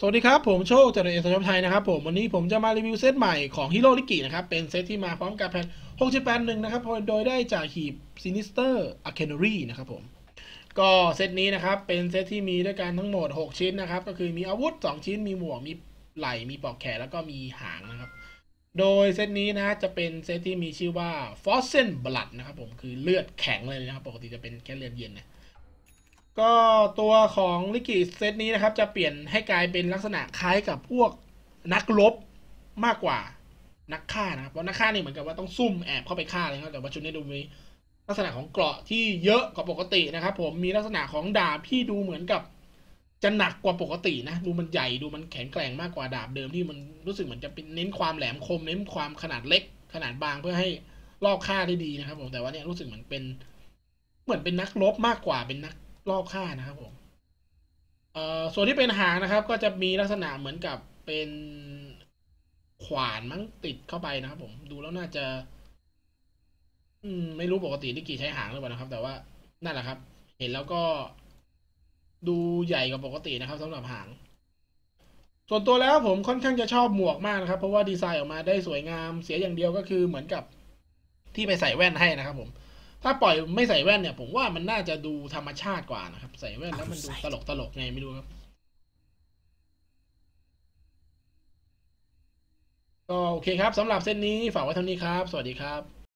สวัสดีครับ ผมโชคจากเอสชอบไทยนะครับผมวันนี้ผมจะมารีวิวเซตใหม่ของฮิโร่ลิกินะครับ เป็นเซตที่มาพร้อมกับแผ่น681 นะครับ โดยได้จากหีบ Sinister a c a n a r y นะครับผม ก็เซตนี้นะครับ เป็นเซตที่มีด้วยกันทั้งหมด 6 ชิ้นนะครับ ก็คือมีอาวุธ 2 ชิ้นมีหมวก มีไหล่มีปอกแขนแล้วก็มีหางนะครับ โดยเซตนี้นะจะเป็นเซตที่มีชื่อว่า f o s s e n Blood นะครับผมคือเลือดแข็งเลยนะครับปกติจะเป็นแค่เลือดเย็นนะ ก็ตัวของลิกิเซตนี้นะครับ จะเปลี่ยนให้กลายเป็นลักษณะคล้ายกับพวกนักรบมากกว่านักฆ่านะครับเพราะนักฆ่านี่เหมือนกับว่าต้องซุ่มแอบเข้าไปฆ่าเลยครับแต่ว่าชุดนี้ดูมีลักษณะของเกราะที่เยอะกว่าปกตินะครับ ผมมีลักษณะของดาบที่ดูเหมือนกับ จะหนักกว่าปกตินะ ดูมันใหญ่ดูมันแข็งแกร่งมากกว่าดาบเดิมที่มันรู้สึกเหมือนจะเป็นเน้นความแหลมคม เน้นความขนาดเล็ก ขนาดบางเพื่อให้ลอบฆ่าได้ดีนะครับ ผมแต่ว่าเนี่ยรู้สึกเหมือนเป็น เหมือนเป็นนักรบมากกว่าเป็นนัก รอบฆ่านะครับผมเอ่อส่วนที่เป็นหางนะครับ ก็จะมีลักษณะเหมือนกับเป็นขวานมั้งติดเข้าไปนะครับผมดูแล้วน่าจะ อืม ไม่รู้ปกตินิกกี้ใช้หางหรือเปล่านะครับ แต่ว่านั่นแหละครับ เห็นแล้วก็ดูใหญ่กว่าปกตินะครับสำหรับหาง ส่วนตัวแล้วผมค่อนข้างจะชอบหมวกมากนะครับ เพราะว่าดีไซน์ออกมาได้สวยงามเสียอย่างเดียวก็คือเหมือนกับที่ไปใส่แว่นให้นะครับผม ถ้าปล่อยไม่ใส่แว่นเนี่ย ผมว่ามันน่าจะดูธรรมชาติกว่านะครับ ใส่แว่นแล้วมันดูตลกตลกไงไม่รู้ครับ ก็โอเคครับสำหรับเส้นนี้ฝากไว้เท่านี้ครับ สวัสดีครับ